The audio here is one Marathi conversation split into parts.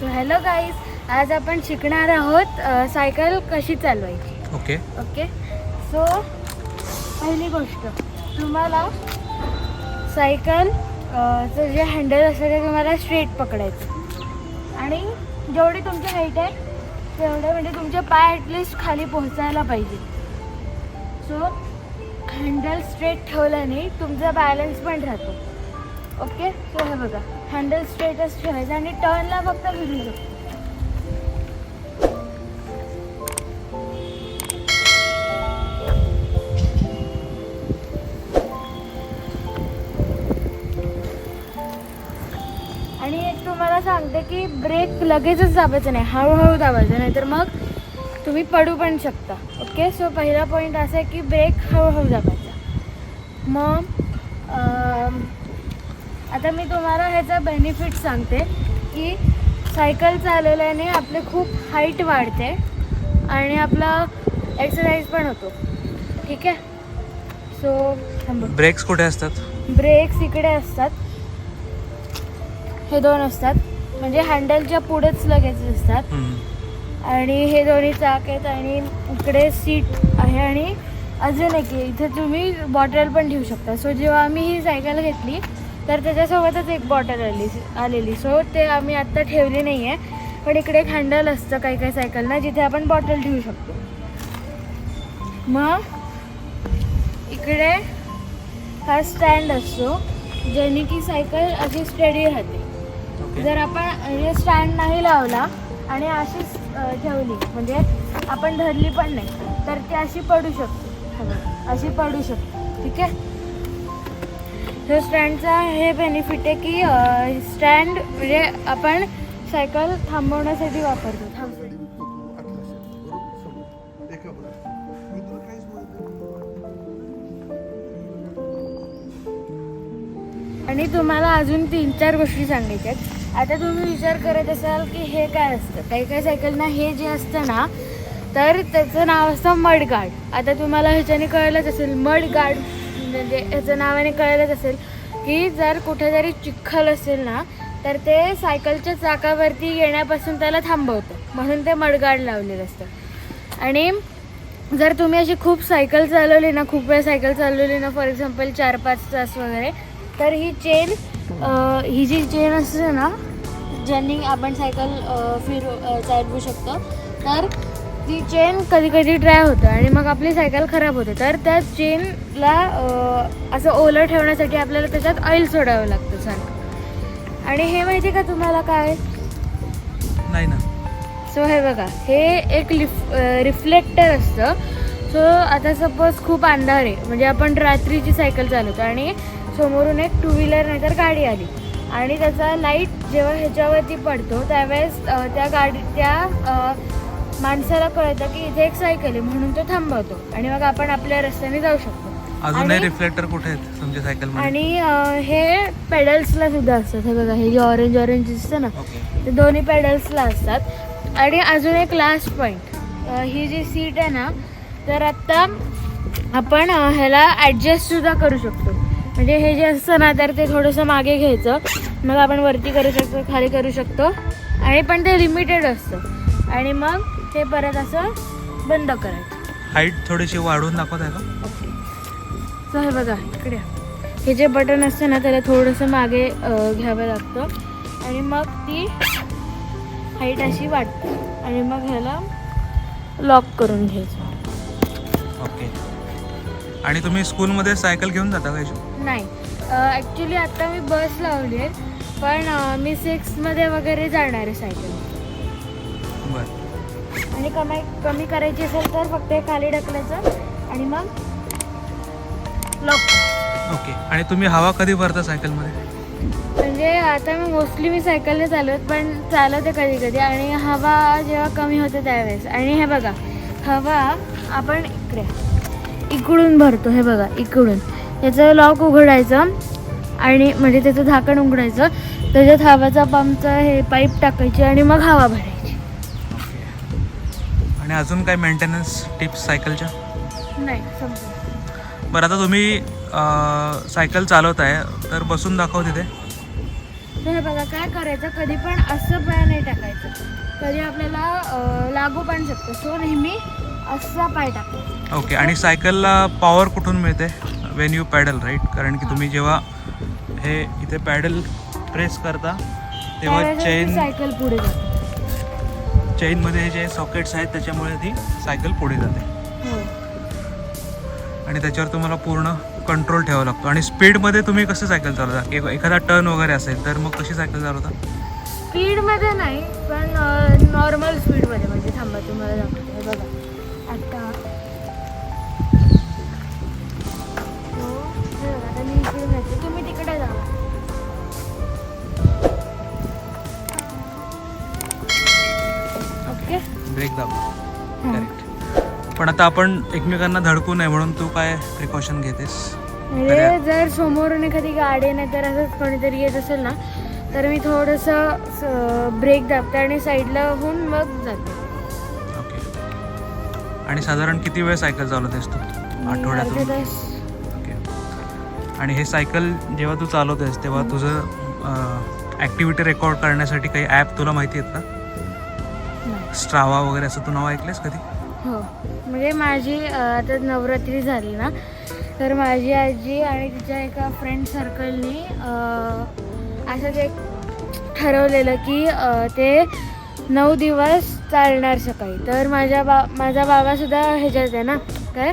सो हॅलो गाईज आज आपण शिकणार आहोत सायकल कशी चालवायची? ओके ओके सो पहिली गोष्ट तुम्हाला सायकल चं जे हँडल असतं ते तुम्हाला स्ट्रेट पकडायचं. आणि जेवढी तुमची हाईट आहे तेवढं म्हणजे तुमचे पाय ॲटलिस्ट खाली पोहोचायला पाहिजे. सो हँडल स्ट्रेट ठेवल्याने तुमचा बॅलन्स पण राहतो. ओके? सो हे बघा. हँडल स्ट्रेटच ठेवायचं आणि टर्नला फक्त फिरू शकतो आणि एक तुम्हाला सांगते की ब्रेक लगेचच दाबायचं नाही. हळूहळू दाबायचं नाही तर मग तुम्ही पडू पण शकता. ओके? सो पहिला पॉईंट असा आहे की ब्रेक हळूहळू दाबायचा. मग आता मी तुम्हाला ह्याचा बेनिफिट सांगते की सायकल चालवल्याने आपले खूप हाईट वाढते आणि आपला एक्सरसाइज पण होतो. ठीक आहे? सो ब्रेक्स कुठे असतात? ब्रेक्स इकडे असतात. हे दोन असतात. म्हणजे हँडलच्या पुढेच लगेच असतात. आणि हे दोन्ही चाक आहेत आणि इकडे सीट आहे आणि अजून एक इथे तुम्ही बॉटल पण ठेवू शकता. सो जेव्हा आम्ही ही सायकल घेतली तर त्याच्यासोबतच एक बॉटल आली आलेली. सो ते आम्ही आत्ता ठेवली नाही आहे पण इकडे एक हँडल असतं काही काही सायकलना जिथे आपण बॉटल ठेवू शकतो. मग इकडे हा स्टँड असतो ज्याने की सायकल अशी स्टेडी राहते. जर आपण हे स्टँड नाही लावला आणि अशीच ठेवली म्हणजे आपण धरली पण नाही तर ती अशी पडू शकते. अशी पडू शकते. ठीक आहे? तर स्टँडचा हे बेनिफिट आहे की स्टँड म्हणजे आपण सायकल थांबवण्यासाठी वापरतो. थांबतो आणि तुम्हाला अजून तीन चार गोष्टी सांगायच्या आहेत आता तुम्ही विचार करत असाल की हे काय असतं? काही काही सायकलना हे जे असतं ना तर त्याचं नाव असतं मड गार्ड आता तुम्हाला ह्याच्याने कळलंच असेल मड गार्ड म्हणजे ह्याचं नावाने कळलंच असेल की जर कुठे जरी चिखल असेल ना तर ते सायकलच्या चाकावरती येण्यापासून त्याला थांबवतं. म्हणून ते मडगाड लावलेलं असतं. आणि जर तुम्ही अशी खूप सायकल चालवली ना खूप वेळ सायकल चालवली ना फॉर एक्झाम्पल चार पाच तास वगैरे तर ही चेन ही जी चेन असते ना ज्यांनी आपण सायकल फिरू चालवू शकतो तर ती चेन कधी कधी ड्राय होतं आणि मग आपली सायकल खराब होते. तर त्या चेनला असं ओलं ठेवण्यासाठी आपल्याला त्याच्यात ऑइल सोडावं लागतं सारखं आणि हे माहिती आहे का तुम्हाला काय? नाही ना. सो हे बघा हे एक लिफ रिफ्लेक्टर असतं. सो आता सपोज खूप अंधार आहे म्हणजे आपण रात्रीची सायकल चालवतो आणि समोरून एक टू व्हीलर नाहीतर गाडी आली. आणि त्याचा लाइट जेव्हा ह्याच्यावरती पडतो त्यावेळेस त्या गाडी त्या माणसाला कळतं की इथे एक सायकल आहे म्हणून तो थांबवतो. आणि मग आपण आपल्या रस्त्याने जाऊ शकतो. अजूनही आणि- रिफ्लेक्टर कुठे आहेत तुमच्या सायकलमध्ये? आणि अ, हे पेडल्सला सुद्धा असतात. हे बघा हे जे ऑरेंज ऑरेंज दिसतं ना ओके ते दोन्ही पेडल्सला असतात. आणि अजून एक लास्ट पॉईंट ही जी सीट आहे ना तर आत्ता आपण अ, ह्याला ॲडजस्ट सुद्धा करू शकतो. म्हणजे हे जे असतं ना तर ते थोडंसं मागे घ्यायचं. मग आपण वरती करू शकतो खाली करू शकतो. आणि पण ते लिमिटेड असतं. आणि मग ते परत असं बंद करायचं हाईट थोडीशी वाढवून दाखवत आहे का? ओके. सो हे बघा इकडे हे जे बटन असतं ना त्याला थोडंसं मागे अ, घ्यावं लागतं. आणि मग ती हाईट अशी वाटते आणि मग ह्याला लॉक करून घ्यायचं. ओके. आणि तुम्ही स्कूलमध्ये सायकल घेऊन जाता का याची? नाही. ॲक्च्युली आता मी बस लावली आहे पण अ, मी सिक्समध्ये वगैरे जाणार आहे सायकल बरं. आणि कमाई कमी करायची असेल तर फक्त हे खाली ढकलायचं आणि मग लॉक ओके. आणि तुम्ही हवा कधी भरता सायकलमध्ये? म्हणजे आता मी मोस्टली मी सायकलने चालवत पण चालवते कधी कधी. आणि हवा जेव्हा कमी होते त्यावेळेस. आणि हे बघा हवा आपण इकडे इकडून भरतो. हे बघा इकडून. याचं लॉक उघडायचं आणि म्हणजे त्याचं झाकण उघडायचं. त्याच्यात हवाचा पंपचा हे पाईप टाकायची आणि मग हवा भरायची. आणि अजून काय मेंटेनन्स टिप्स सायकलच्या नाही बरं आता तुम्ही अं, सायकल चालवत आहे तर बसून दाखव तिथे. तर हे बघा काय करायचं कधी पण असं पाय नाही टाकायचं. कधी आपल्याला अं, लागू पण शकतं. सो नेहमी असा पाय टाकायचा ओके आणि सायकलला पॉवर कुठून मिळते? वेन यू पॅडल राईट कारण की तुम्ही जेव्हा हे इथे पॅडल प्रेस करता तेव्हा त्यावेळेस चेन सायकल पुढे जाते. चेनमध्ये जे सॉकेट्स आहेत त्याच्यामुळे ती सायकल पुढे जाते. हो. आणि त्याच्यावर तुम्हाला पूर्ण कंट्रोल ठेवावा लागतो. आणि स्पीडमध्ये तुम्ही कसं सायकल चालवता? एखादा टर्न वगैरे असेल तर मग कशी सायकल चालवता? स्पीडमध्ये नाही पण नॉर्मल स्पीडमध्ये म्हणजे थांबा तुम्हाला दाखवते हे बघा. आता. तुम्ही तिकडे जावा. ब्रेक दाबा. करेक्ट पण आता आपण एकमेकांना धडकू नये म्हणून तू काय प्रिकॉशन घेतेस? म्हणजे जर समोरून एखादी गाडी नाही तर असंच कोणीतरी येत असेल ना तर मी थोडंसं ब्रेक दाबते आणि साईडला होऊन मग जाते. ओके. आणि साधारण किती वेळ सायकल चालवतेस तू? आठवड्यातून? ओके. आणि हे सायकल जेव्हा तू चालवतेस तेव्हा तुझं ॲक्टिव्हिटी रेकॉर्ड करण्यासाठी काही ॲप तुला माहिती आहेत का. स्ट्रावा वगैरे असं तू नाव ऐकलंस कधी? हो. म्हणजे माझी आता नवरात्री झाली ना तर माझी आजी आणि तिच्या एका फ्रेंड सर्कलनी असं एक ठरवलेलं की ते नऊ दिवस चालणार सकाळी. तर माझ्या बा माझा बाबासुद्धा ह्याच्यात आहे ना काय?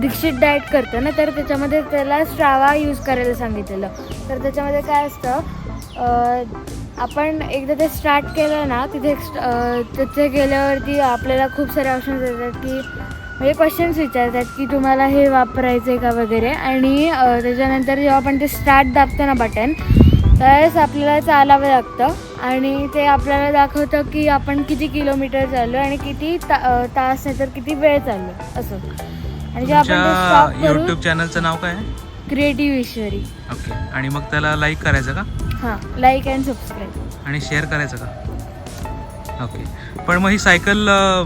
दीक्षित डाएट करतो ना तर त्याच्यामध्ये त्याला स्ट्रावा यूज करायला सांगितलेलं. तर त्याच्यामध्ये काय असतं आपण एकदा ते स्टार्ट केलं ना तिथे तिथे गेल्यावरती आपल्याला खूप सारे ऑप्शन्स येतात की म्हणजे क्वेश्चन्स विचारतात की तुम्हाला हे वापरायचं आहे का वगैरे. आणि त्याच्यानंतर जेव्हा आपण ते स्टार्ट दाबतो ना बटन त्यावेळेस आपल्याला चालावं लागतं. आणि ते आपल्याला दाखवतं की आपण किती किलोमीटर चाललो आणि किती ता तास नाही तर किती वेळ चाललो असं. आणि जेव्हा आपण यूट्यूब चॅनलचं नाव काय क्रिएटिव्ह ईश्वरी ओके आणि मग त्याला लाईक करायचं का? हां लाईक अँड सबस्क्राईब आणि शेअर करायचं का? ओके पण मग ही सायकल अ,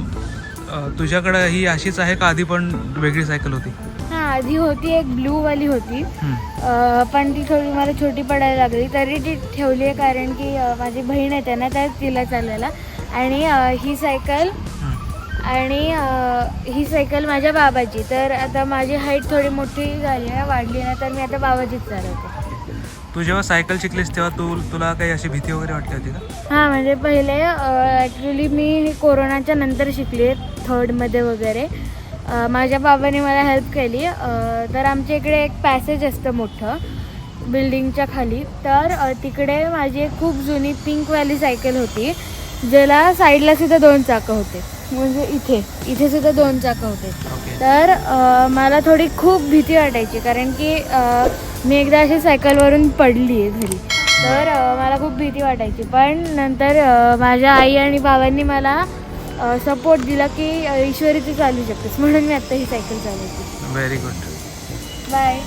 अ, तुझ्याकडं ही अशीच आहे का? आधी पण वेगळी सायकल होती? हां आधी होती एक ब्लूवाली होती. हम्म. अ, पण ती थोडी मला छोटी पडायला लागली. तरी ती ठेवली आहे कारण की अ, माझी बहीण येते ना तर तिला चालायला आणि अ, ही सायकल हम्म. आणि अ, ही सायकल माझ्या बाबाची. तर आता माझी हाईट थोडी मोठी झाली आहे वाढली ना तर मी आता बाबाचीच चालवते. तू जेव्हा सायकल शिकलीस तेव्हा तू तुला काही अशी भीती वगैरे वाटली होती का? हां म्हणजे पहिले ॲक्च्युली मी हे कोरोनाच्या नंतर शिकली थर्डमध्ये वगैरे. अ, माझ्या बाबाने मला हेल्प केली. अ, तर आमच्या इकडे एक पॅसेज असतं मोठं बिल्डिंगच्या खाली. तर अ, तिकडे माझी एक खूप जुनी पिंकवाली सायकल होती ज्याला साईडला सुद्धा दोन चाकं होते. म्हणजे इथे. इथे सुद्धा दोन चाकं होते. तर अ, मला थोडी खूप भीती वाटायची कारण की अ, मी एकदा अशी सायकलवरून पडली आहे घरी. तर अ, मला खूप भीती वाटायची. पण नंतर अ, माझ्या आई आणि बाबांनी मला सपोर्ट दिला की अ, ईश्वरी तू चालू शकतेस. म्हणून मी आत्ता ही सायकल चालवते. Very good bye